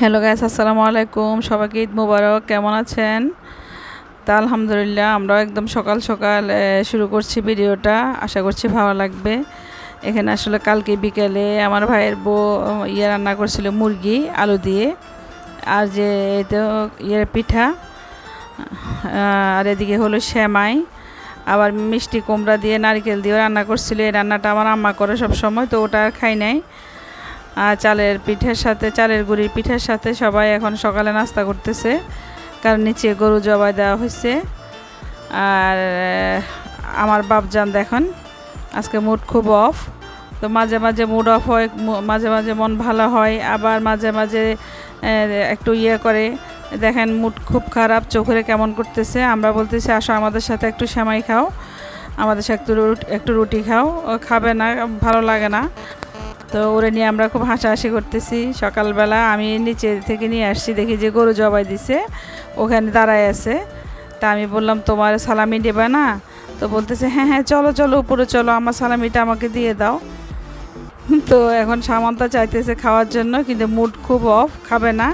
Hello guys আসসালামু আলাইকুম। সবাইকে ঈদ মুবারক। কেমন আছেন? তা আলহামদুলিল্লাহ, আমরাও একদম সকাল সকাল শুরু করছি ভিডিওটা। আশা করছি ভালো লাগবে। এখানে আসলে কালকে বিকেলে আমার ভাইয়ের বউ ইয়ে রান্না করছিল মুরগি, আলু দিয়ে। আর যে তো ইয়ের পিঠা আর এদিকে হলো শ্যামাই আবার মিষ্টি কুমড়া দিয়ে নারকেল দিয়ে রান্না করছিল। এই রান্নাটা আমার আম্মা করে সব সময় তো ওটা আর খাই নাই। চালের পিঠের সাথে, চালের গুঁড়ির পিঠের সাথে সবাই এখন সকালে নাস্তা করতেছে। কারণ নিচে গরু জবাই দেওয়া হয়েছে আর আমার বাপজান দেখুন, আজকে মুড খুব অফ তো মাঝে মাঝে মুড অফ হয় মাঝে মাঝে মন ভালো হয়, আবার মাঝে মাঝে একটু ইয়ে করে। দেখেন মুড খুব খারাপ চোখে কেমন করতেছে। আমরা বলতেছি, আসো আমাদের সাথে একটু সেমাই খাও। আমাদের সাথে একটু রুটি একটু রুটি খাও। খাবে না, ভালো লাগে না। তো ওরে নিয়ে আমরা খুব হাসাহাসি করতেছি। সকালবেলা আমি নিচে থেকে নিয়ে আসছি, দেখি যে গরু জবাই দিছে, ওখানে দাঁড়ায় আছে। তা আমি বললাম, তোমার সালামি দেবে না? তো বলতেছে হ্যাঁ হ্যাঁ চলো চলো, উপরে চলো, আমার সালামিটা আমাকে দিয়ে দাও। তো এখন সামান্তা চাইতেছে খাওয়ার জন্য, কিন্তু মুড খুব অফ খাবে না।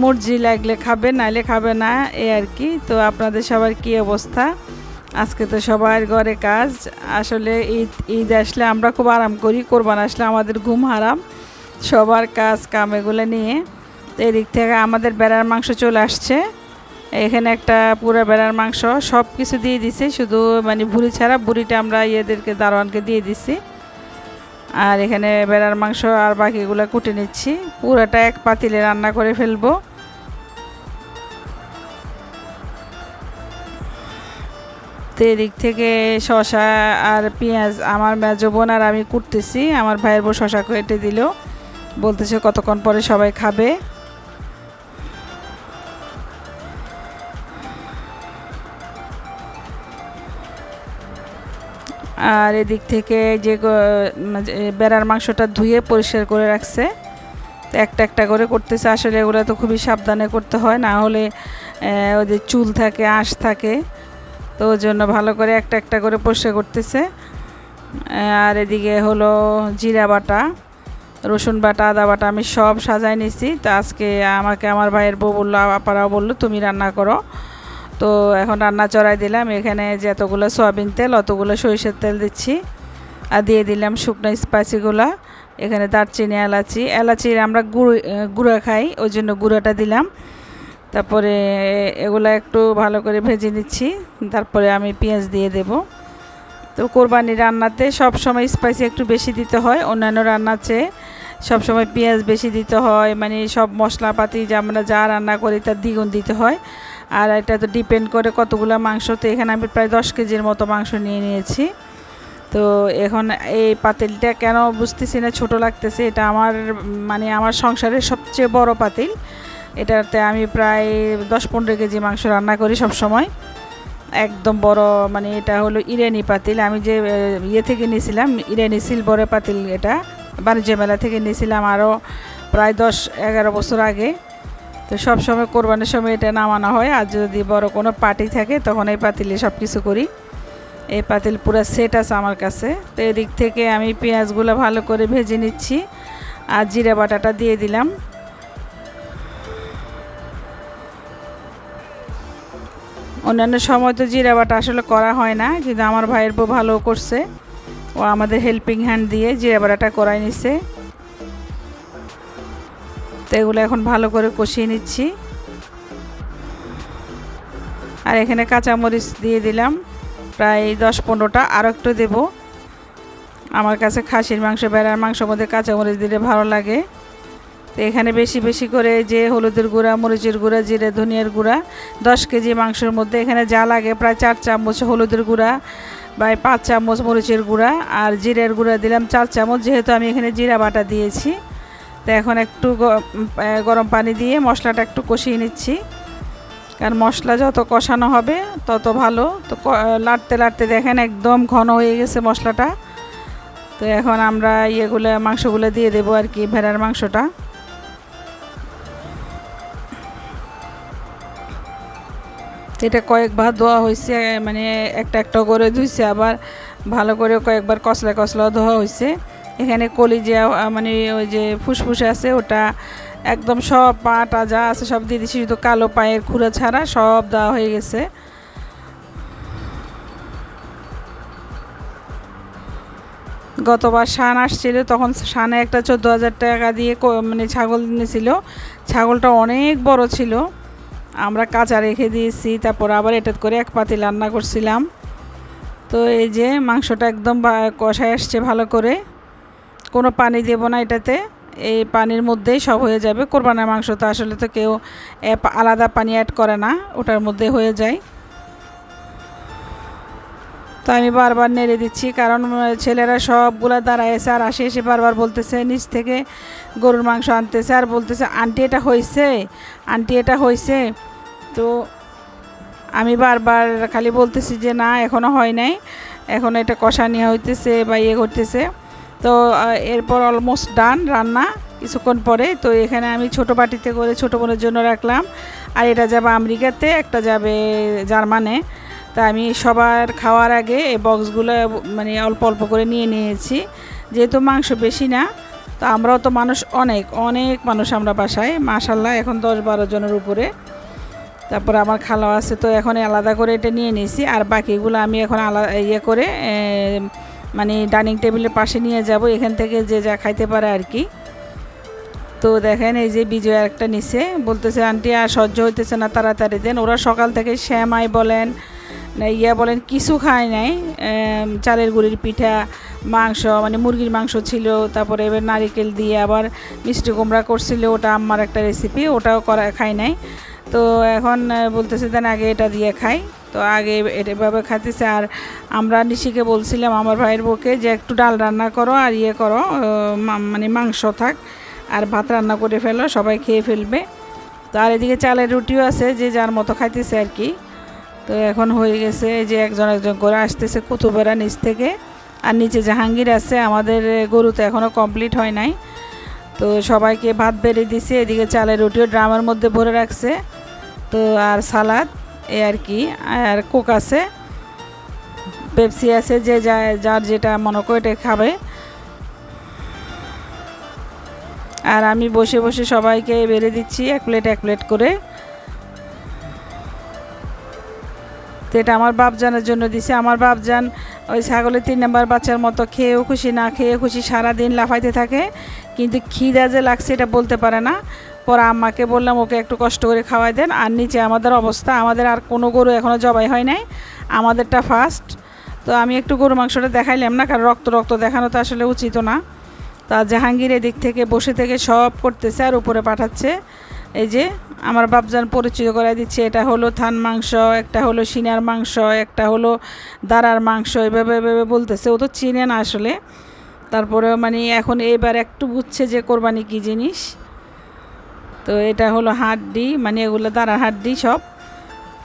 মুরজি লাগলে খাবে, নাইলে খাবে না এই আর কি। তো আপনাদের সবার কি অবস্থা? আজকে তো সবার ঘরে কাজ। আসলে ঈদ ঈদ আসলে আমরা খুব আরাম করি, কোরবান আসলে আমাদের ঘুম হারাম, সবার কাজ কাম এগুলো নিয়ে। তো এদিক থেকে আমাদের বেড়ার মাংস চলে আসছে। এখানে একটা পুরো বেড়ার মাংস সব কিছু দিয়ে দিছে, শুধু মানে ভুড়ি ছাড়া বুড়িটা আমরা ইয়েদেরকে, দারোয়ানকে দিয়ে দিছি। আর এখানে বেড়ার মাংস আর বাকিগুলো কুটে নিচ্ছি। পুরোটা এক পাতিলে রান্না করে ফেলব। তো এদিক থেকে শশা আর পেঁয়াজ আমার মেজো বোন আর আমি কুটতেছি, আমার ভাইয়ের বউ শশা কেটে দিল। বলতেছে কতক্ষণ পরে সবাই খাবে। আর এদিক থেকে যে বেড়ার মাংসটা ধুয়ে পরিষ্কার করে রাখছে। একটা একটা করে করতেছে, আসলে এগুলো তো খুবই সাবধানে করতে হয়, না হলে ওদের চুল থাকে, আঁশ থাকে। তো ওই জন্য ভালো করে একটা একটা করে পরিষ্কার করতেছে। আর এদিকে হলো জিরা বাটা, রসুন বাটা, আদা বাটা আমি সব সাজাই নিছি। তো আজকে আমাকে আমার ভাইয়ের বউ বলল, আপারাও বলল, তুমি রান্না করো। তো এখন রান্না চড়াই দিলাম। এখানে যে এতগুলো সয়াবিন তেল, অতগুলো সরিষার তেল দিচ্ছি। আর দিয়ে দিলাম শুকনো স্পাইসিগুলো। এখানে দারচিনি, এলাচি, এলাচির আমরা গুঁড়ো গুঁড়া খাই, ওই জন্য গুঁড়োটা দিলাম। তারপরে এগুলো একটু ভালো করে ভেজে নিচ্ছি। তারপরে আমি পেঁয়াজ দিয়ে দেব। তো কোরবানি রান্নাতে সব সময় স্পাইসি একটু বেশি দিতে হয়। অন্যান্য রান্নার চেয়ে সব সময় পেঁয়াজ বেশি দিতে হয়। মানে সব মশলাপাতি যে আমরা যা রান্না করি তার দ্বিগুণ দিতে হয়। আর এটা তো ডিপেন্ড করে কতগুলো মাংস। তো এখানে আমি প্রায় দশ কেজির মতো মাংস নিয়ে নিয়েছি। তো এখন এই পাতিলটা কেন বুঝতেছি না, ছোটো লাগতেছে। এটা আমার মানে আমার সংসারের সবচেয়ে বড় পাতিল। এটাতে আমি প্রায় দশ পনেরো কেজি মাংস রান্না করি সব সময়। একদম বড় মানে এটা হলো ইরানি পাতিল। আমি যে ইয়ে থেকে নিয়েছিলাম, ইরানি সিলভারের পাতিল এটা, বাণিজ্য মেলা থেকে নিয়েছিলাম আরও প্রায় দশ এগারো বছর আগে। তো সব সময় কোরবানির সময় এটা নামানো হয়, আর যদি বড় কোনো পার্টি থাকে তখন এই পাতিলে সব কিছু করি। এই পাতিল পুরো সেট আছে আমার কাছে। তো এদিক থেকে আমি পেঁয়াজগুলো ভালো করে ভেজে নিচ্ছি, আর জিরা বাটাটা দিয়ে দিলাম। অন্যান্য সময় তো জিরা বাটা আসলে করা হয় না, কিন্তু আমার ভাইয়ের বউ ভালো করছে। ও আমাদের হেল্পিং হ্যান্ড দিয়ে জিরা বাটাটা করাই নিছে। তো এগুলো এখন ভালো করে কষিয়ে নিচ্ছি। আর এখানে কাঁচামরিচ দিয়ে দিলাম, প্রায় দশ পনেরোটা আরও একটু দেব। আমার কাছে খাসির মাংস, বেড়ার মাংস মধ্যে কাঁচামরিচ দিলে ভালো লাগে। তো এখানে বেশি বেশি করে যে হলুদের গুঁড়া, মরিচের গুঁড়া, জিরে, ধনিয়ার গুঁড়া, দশ কেজি মাংসের মধ্যে এখানে যা লাগে প্রায় চার চামচ হলুদের গুঁড়া বা পাঁচ চামচ মরিচের গুঁড়া আর জিরের গুঁড়া দিলাম চার চামচ, যেহেতু আমি এখানে জিরা বাটা দিয়েছি। তো এখন একটু গরম পানি দিয়ে মশলাটা একটু কষিয়ে নিচ্ছি। কারণ মশলা যত কষানো হবে তত ভালো। তো লাড়তে লাড়তে দেখেন একদম ঘন হয়ে গেছে মশলাটা। তো এখন আমরা ইয়েগুলো, মাংসগুলো দিয়ে দেবো আর কি, ভেড়ার মাংসটা। এটা কয়েকবার ধোয়া হয়েছে মানে একটা একটা করে ধুইছে আবার ভালো করে কয়েকবার কসলা কসলাও ধোয়া হয়েছে এখানে কলিজা আহ, মানে ওই যে ফুসফুসে আছে ওটা একদম সব পাটা যা আছে সব দিয়ে দিচ্ছি শুধু কালো পায়ের খুঁড়া ছাড়া সব দেওয়া হয়ে গেছে। গতবার শান আসছিল তখন শানে একটা চোদ্দ হাজার টাকা দিয়ে মানে ছাগল নিয়েছিল ছাগলটা অনেক বড় ছিল। আমরা কাঁচা রেখে দিয়েছি, তারপর আবার এটা করে এক পাতি রান্না করছিলাম। তো এই যে মাংসটা একদম কষায় আসছে ভালো করে। কোনো পানি দেব না এটাতে। এই পানির মধ্যেই সব হয়ে যাবে। কোরবানের মাংস তো আসলে তো কেউ আলাদা পানি অ্যাড করে না, ওটার মধ্যে হয়ে যায়। তো আমি বারবার নেড়ে দিচ্ছি, কারণ ছেলেরা সবগুলা দাঁড়ায় এসে আর আসে এসে বারবার বলতেছে, নিচ থেকে গরুর মাংস আনতেছে আর বলতেছে, আন্টি, এটা হয়েছে আন্টি, এটা হয়েছে তো আমি বারবার খালি বলতেছি যে, না এখনও হয় নাই। এখন এটা কষানি হইতেছে বা ইয়ে করতেছে। তো এরপর অলমোস্ট ডান রান্না কিছুক্ষণ পরে। তো এখানে আমি ছোট বাটিতে করে ছোটো বোনের জন্য রাখলাম। আর এটা যাবে আমেরিকাতে, একটা যাবে জার্মানে। তা আমি সবার খাওয়ার আগে এই বক্সগুলো মানে অল্প অল্প করে নিয়ে নিয়েছি। যেহেতু মাংস বেশি না, তো আমরাও তো মানুষ অনেক অনেক মানুষ আমরা বাসায়। মাশাল্লাহ এখন দশ বারো জনের উপরে। তারপরে আমার খালা আছে, তো এখন আলাদা করে এটা নিয়ে নিয়েছি। আর বাকিগুলো আমি এখন আলাদা ইয়ে করে মানে ডাইনিং টেবিলের পাশে নিয়ে যাব, এখান থেকে যে যা খাইতে পারে আর কি। তো দেখেন, এই যে বিজয় একটা নিছে। বলতেছে, আন্টি, আর সহ্য হইতেছে না, তাড়াতাড়ি দেন। ওরা সকাল থেকে শ্যামাই বলেন ইয়া বলেন, কিছু খায় নাই। চালের গুড়ির পিঠা, মাংস মানে মুরগির মাংস ছিল, তারপরে এবার নারিকেল দিয়ে আবার মিষ্টি কুমড়া করছিল, ওটা আম্মার একটা রেসিপি ওটাও করা খাই নাই। তো এখন বলতেছে, দেন আগে এটা দিয়ে খাই। তো আগে এভাবে খাইতেছে, আর আমরা নিশিকে বলছিলাম, আমার ভাইয়ের বউকে, যে একটু ডাল রান্না করো আর ইয়ে করো মানে মাংস থাক, আর ভাত রান্না করে ফেলো, সবাই খেয়ে ফেলবে। তো আর এদিকে চালের রুটিও আছে, যে যার মতো খাইতেছে আর কি। তো এখন হয়ে গেছে যে একজন একজন করে আসতেছে কুতুবেরা নিচ থেকে। আর নিচে জাহাঙ্গীর আছে, আমাদের গরু তো এখনও কমপ্লিট হয় নাই। তো সবাইকে ভাত বেড়ে দিছে, এদিকে চালের রুটিও ড্রামের মধ্যে ভরে রাখছে। তো আর সালাদ, এ আর কি, আর কোক আছে। পেপসি আছে যে, যার যেটা মনে করে এটা খাবে। আর আমি বসে বসে সবাইকে বেড়ে দিচ্ছি, এক প্লেট এক প্লেট করে। তো এটা আমার বাপজানের জন্য দিছে। আমার বাপজান ওই ছাগলের তিন নাম্বার বাচ্চার মতো খেয়েও খুশি, না খেয়ে খুশি সারা দিন লাফাইতে থাকে। কিন্তু খিদা যে লাগছে এটা বলতে পারে না। পরে আম্মাকে বললাম, ওকে একটু কষ্ট করে খাওয়াই দেন। আর নিচে আমাদের অবস্থা, আমাদের আর কোনো গরু এখনও জবাই হয় নাই। আমাদেরটা ফার্স্ট তো আমি একটু গরু মাংসটা দেখাইলাম না, কারণ রক্ত রক্ত দেখানো তো আসলে উচিত না। তা জাহাঙ্গীর এদিক থেকে বসে থেকে সব করতেছে আর উপরে পাঠাচ্ছে। এই যে আমার বাপজান পরিচয় করে দিচ্ছে, এটা হলো থান মাংস, একটা হলো সিনার মাংস, একটা হলো দাঁড়ার মাংস, এভাবে এভাবে বলতেছে। ও তো চিনে না আসলে। তারপরে মানে এখন এবার একটু বুঝছে যে কোরবানি কী জিনিস। তো এটা হলো হাড্ডি মানে এগুলো দাঁড়ার হাড্ডি সব।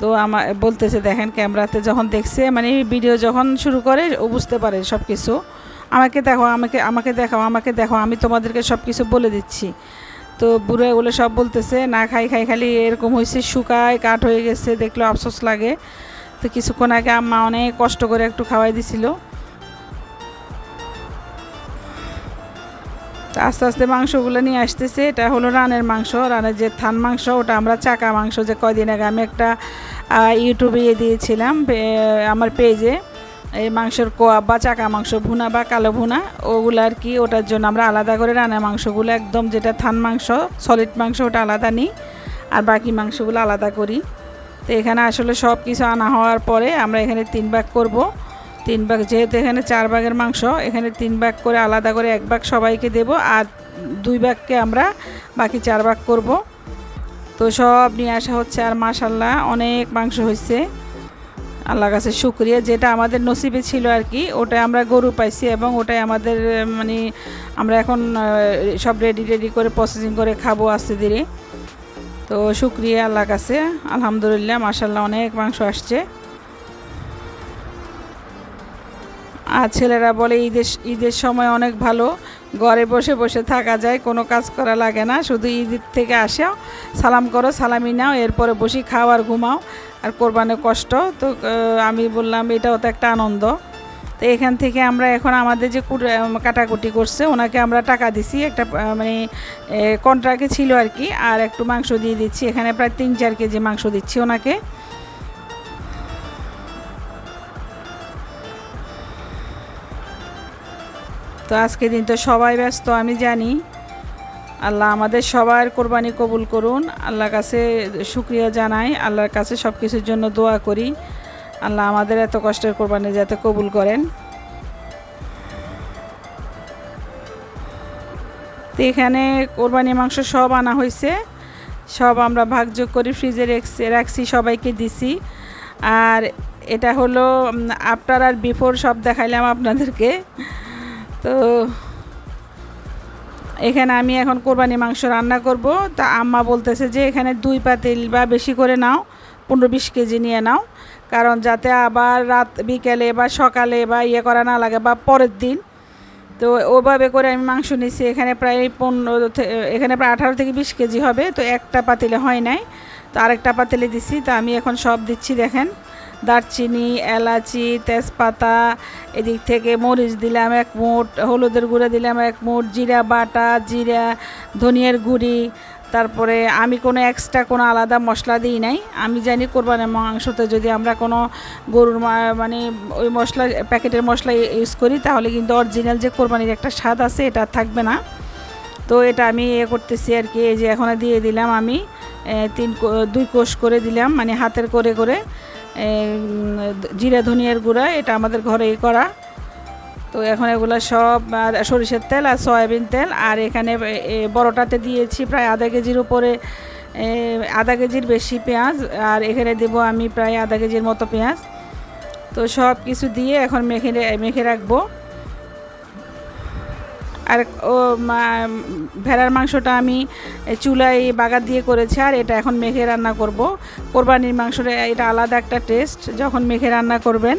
তো আমার বলতেছে, দেখেন ক্যামেরাতে যখন দেখছে মানে ভিডিও যখন শুরু করে, ও বুঝতে পারে সব কিছু আমাকে দেখো, আমাকে আমাকে দেখাও, আমাকে দেখো আমি তোমাদেরকে সব কিছু বলে দিচ্ছি। তো বুড়ো এগুলো সব বলতেছে, না, খাই খাই, খালি এরকম হয়েছে শুকায়, কাঠ হয়ে গেছে দেখল আফসোস লাগে। তো কিছুক্ষণ আগে আম্মা অনেক কষ্ট করে একটু খাওয়াই দিছিল। আস্তে আস্তে মাংসগুলো নিয়ে আসতেছে, এটা হলো রানের মাংস, রানের যে থান মাংস, ওটা আমরা চাকা মাংস যে কয়দিন আগে আমি একটা ইউটিউবে ইয়ে দিয়েছিলাম আমার পেজে। এই মাংসের কোয়া বা চাকা মাংস ভুনা বা কালো ভুনা, ওগুলো আর কি ওটার জন্য আমরা আলাদা করে রান্নার মাংসগুলো একদম যেটা থান মাংস সলিড মাংস ওটা আলাদা নিই। আর বাকি মাংসগুলো আলাদা করি। তো এখানে আসলে সব কিছু আনা হওয়ার পরে আমরা এখানে তিন ভাগ করব। তিন ভাগ, যেহেতু এখানে চার ভাগের মাংস, এখানে তিন ভাগ করে আলাদা করে এক ভাগ সবাইকে দেব আর দুই ভাগকে আমরা বাকি চার ভাগ করব। তো সব নিয়ে আসা হচ্ছে আর মাশাল্লাহ অনেক মাংস হয়েছে আল্লাহ কাছে শুক্রিয়া। যেটা আমাদের নসিবে ছিল আর কি ওটা আমরা গরু পাইছি এবং ওটাই আমাদের মানে আমরা এখন সব রেডি রেডি করে প্রসেসিং করে খাব আস্তে ধীরে। তো শুক্রিয়া আল্লাহ কাছে। আলহামদুলিল্লাহ মাশাল্লাহ অনেক মাংস আসছে। আর ছেলেরা বলে, ঈদের ঈদের সময় অনেক ভালো, ঘরে বসে বসে থাকা যায়, কোনো কাজ করা লাগে না, শুধু ঈদের থেকে আসো, সালাম করো, সালামি নাও, এরপরে বসি খাও আর ঘুমাও। আর কোরবানের কষ্ট। তো আমি বললাম, এটাও তো একটা আনন্দ। তো এখান থেকে আমরা এখন আমাদের যে কুট- কাটাকুটি করছে, ওনাকে আমরা টাকা দিছি, একটা মানে কন্ট্রাক্টে ছিল আর কি, আর একটু মাংস দিয়ে দিচ্ছি। এখানে প্রায় তিন, চার কেজি মাংস দিচ্ছি ওনাকে। তো আজকে দিন তো সবাই ব্যস্ত, আমি জানি। আল্লাহ আমাদের সবার কোরবানি কবুল করুন। আল্লাহর কাছে শুক্রিয়া জানাই, আল্লাহর কাছে সব কিছুর জন্য দোয়া করি। আল্লাহ আমাদের এত কষ্টের কোরবানি যাতে কবুল করেন। তো এখানে কোরবানি মাংস সব আনা হয়েছে। সব আমরা ভাগযোগ করে ফ্রিজে রেখছি সবাইকে দিছি। আর এটা হলো আফটার আর বিফোর সব দেখাইলাম আপনাদেরকে। তো এখানে আমি এখন কোরবানি মাংস রান্না করব। তা আম্মা বলতেছে যে এখানে দুই পাতিল বা বেশি করে নাও, পনেরো বিশ কেজি নিয়ে নাও। কারণ যাতে আবার রাত বিকেলে বা সকালে বা ইয়ে করা না লাগে বা পরের দিন। তো ওভাবে করে আমি মাংস নিচ্ছি এখানে প্রায় পনেরো এখানে প্রায় আঠারো থেকে বিশ কেজি হবে। তো একটা পাতিলে হয় নাই। তো আরেকটা পাতিলে দিচ্ছি তো আমি এখন সব দিচ্ছি দেখেন। দারচিনি, এলাচি, তেজপাতা, এদিক থেকে মরিচ দিলাম এক মুঠ, হলুদের গুঁড়া দিলাম এক মুঠ, জিরা বাটা, জিরা, ধনিয়ার গুঁড়ি। তারপরে আমি কোনো এক্সট্রা কোনো আলাদা মশলা দিই নাই। আমি জানি কোরবানের মাংসতে যদি আমরা কোনো গরুর মানে ওই মশলা, প্যাকেটের মশলা ইউজ করি, তাহলে কিন্তু অরিজিনাল যে কোরবানির একটা স্বাদ আছে, এটা থাকবে না। তো এটা আমি এ করতেছি আর কি, এই যে এখন দিয়ে দিলাম আমি তিন দুই কোষ করে দিলাম মানে হাতের করে করে। জিরা, ধনিয়ার গুঁড়া, এটা আমাদের ঘরেই করা। তো এখন এগুলো সব সরিষার তেল আর সয়াবিন তেল। আর এখানে বড়টাতে দিয়েছি প্রায় আধা কেজির উপরে আধা কেজির বেশি পেঁয়াজ। আর এখানে দেবো আমি প্রায় আধা কেজির মতো পেঁয়াজ। তো সব কিছু দিয়ে এখন মেখে মেখে রাখব। আর ও ভেড়ার মাংসটা আমি চুলায় বাগার দিয়ে করেছি, আর এটা এখন মেখে রান্না করব। কোরবানির মাংসটা, এটা আলাদা একটা টেস্ট যখন মেখে রান্না করবেন,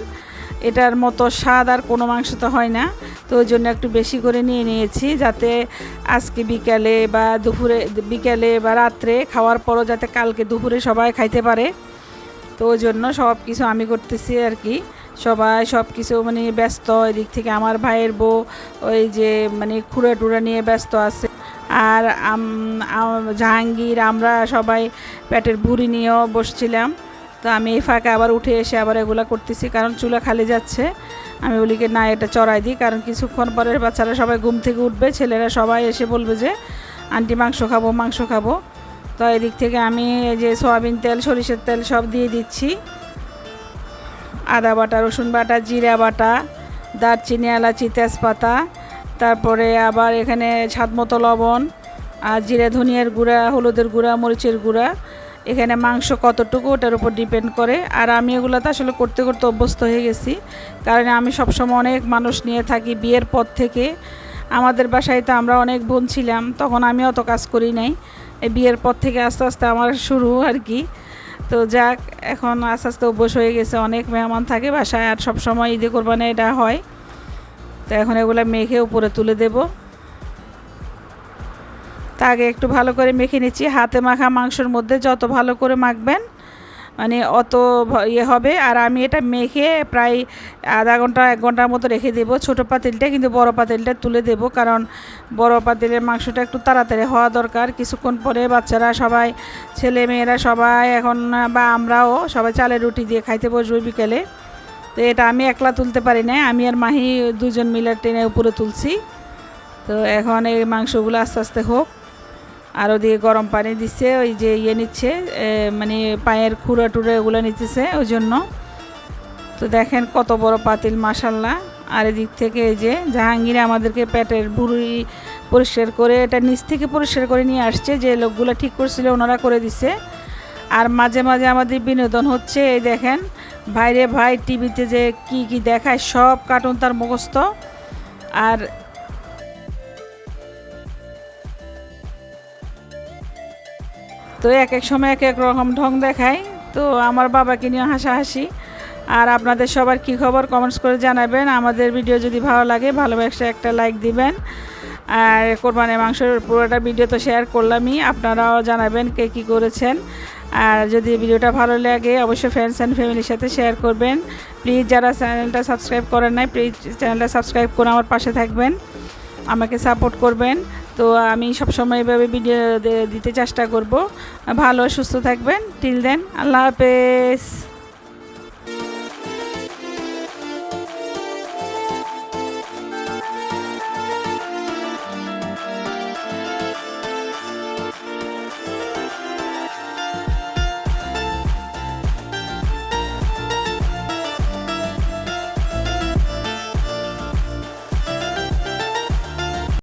এটার মতো স্বাদ আর কোনো মাংস তো হয় না। তো ওই জন্য একটু বেশি করে নিয়ে নিয়েছি, যাতে আজকে বিকালে বা দুপুরে, বিকালে বা রাত্রে খাওয়ার পরও যাতে কালকে দুপুরে সবাই খাইতে পারে। তো ওই জন্য সব কিছু আমি করতেছি আর কি। সবাই সব কিছু মানে ব্যস্ত, এদিক থেকে আমার ভাইয়ের বউ ওই যে মানে খুঁড়া টুড়া নিয়ে ব্যস্ত আছে। আর জাহাঙ্গীর, আমরা সবাই পেটের ভুড়ি নিয়েও বসছিলাম। তো আমি এই ফাঁকে আবার উঠে এসে আবার এগুলো করতেছি, কারণ চুলা খালি যাচ্ছে। আমি বলিকে, না, এটা চড়াই দিই কারণ কিছুক্ষণ পরে বাচ্চারা সবাই ঘুম থেকে উঠবে, ছেলেরা সবাই এসে বলবে যে, আন্টি, মাংস খাব মাংস খাব। তো এদিক থেকে আমি যে সয়াবিন তেল, সরিষার তেল সব দিয়ে দিচ্ছি। আদা বাটা, রসুন বাটা, জিরা বাটা, দারচিনি, এলাচি, তেজপাতা, তারপরে আবার এখানে স্বাদ মতো লবণ আর জিরা, ধনিয়ার গুঁড়া, হলুদের গুঁড়া, মরিচের গুঁড়া। এখানে মাংস কতটুকু ওটার উপর ডিপেন্ড করে। আর আমি এগুলো তো আসলে করতে করতে অভ্যস্ত হয়ে গেছি। কারণ আমি সবসময় অনেক মানুষ নিয়ে থাকি বিয়ের পর থেকে। আমাদের বাসায় তো আমরা অনেক বোন ছিলাম, তখন আমি অত কাজ করি নাই। এই বিয়ের পর থেকে আস্তে আস্তে আমার শুরু আর কি। তো যাক, এখন আস্তে আস্তে অভ্যস হয়ে গেছে, অনেক মেহমান থাকে বাসায় আর সব সময় ঈদে কোরবানি এটা হয়। তো এখন এগুলো মেখে উপরে তুলে দেব। তা আগে একটু ভালো করে মেখে নিচ্ছি, হাতে মাখা মাংসর মধ্যে যত ভালো করে মাখবেন মানে অত ইয়ে হবে। আর আমি এটা মেখে প্রায় আধা ঘণ্টা, এক ঘণ্টার মতো রেখে দেবো ছোটো পাতিলটা, কিন্তু বড় পাতিলটা তুলে দেব। কারণ বড় পাতিলের মাংসটা একটু তাড়াতাড়ি হওয়া দরকার। কিছুক্ষণ পরে বাচ্চারা সবাই, ছেলে মেয়েরা সবাই এখন, বা আমরাও সবাই চালের রুটি দিয়ে খাইতে বসবো বিকেলে। তো এটা আমি একলা তুলতে পারি না আমি আর মাহি দুজন মিলে টেনে উপরে তুলছি। তো এখন এই মাংসগুলো আস্তে আস্তে হোক। আর ওদিকে গরম পানি দিচ্ছে ওই যে ইয়ে নিচ্ছে মানে পায়ের খুঁড়া টুড়া এগুলো নিতেছে ওই জন্য। তো দেখেন কত বড় পাতিল মাসাল্লাহ আর এদিক থেকে এই যে জাহাঙ্গীর আমাদেরকে পেটের ভুড়ি পরিষ্কার করে, এটা নিচ থেকে পরিষ্কার করে নিয়ে আসছে, যে লোকগুলো ঠিক করছিল ওনারা করে দিছে। আর মাঝে মাঝে আমাদের বিনোদন হচ্ছে, এই দেখেন, ভাইরে ভাই, টিভিতে যে কি কি দেখায়, সব কার্টুন তার মুখস্থ। আর তো এক এক সময় এক এক রকম ঢং দেখায়। তো আমার বাবাকে নিয়ে হাসাহাসি। আর আপনাদের সবার কি খবর কমেন্টস করে জানাবেন। আমাদের ভিডিও যদি ভালো লাগে ভালোবাসে একটা লাইক দিবেন। আর কোরবানের মাংসের পুরোটা ভিডিও তো শেয়ার করলামই। আপনারাও জানাবেন কে কী করেছেন। আর যদি ভিডিওটা ভালো লাগে, অবশ্যই ফ্রেন্ডস অ্যান্ড ফ্যামিলির সাথে শেয়ার করবেন। প্লিজ যারা চ্যানেলটা সাবস্ক্রাইব করেন নাই প্লিজ চ্যানেলটা সাবস্ক্রাইব করে আমার পাশে থাকবেন। আমাকে সাপোর্ট করবেন। তো আমি সবসময় এভাবে ভিডিও দিতে চেষ্টা করব। ভালো, সুস্থ থাকবেন। টিল দেন আল্লাহ হাফেজ।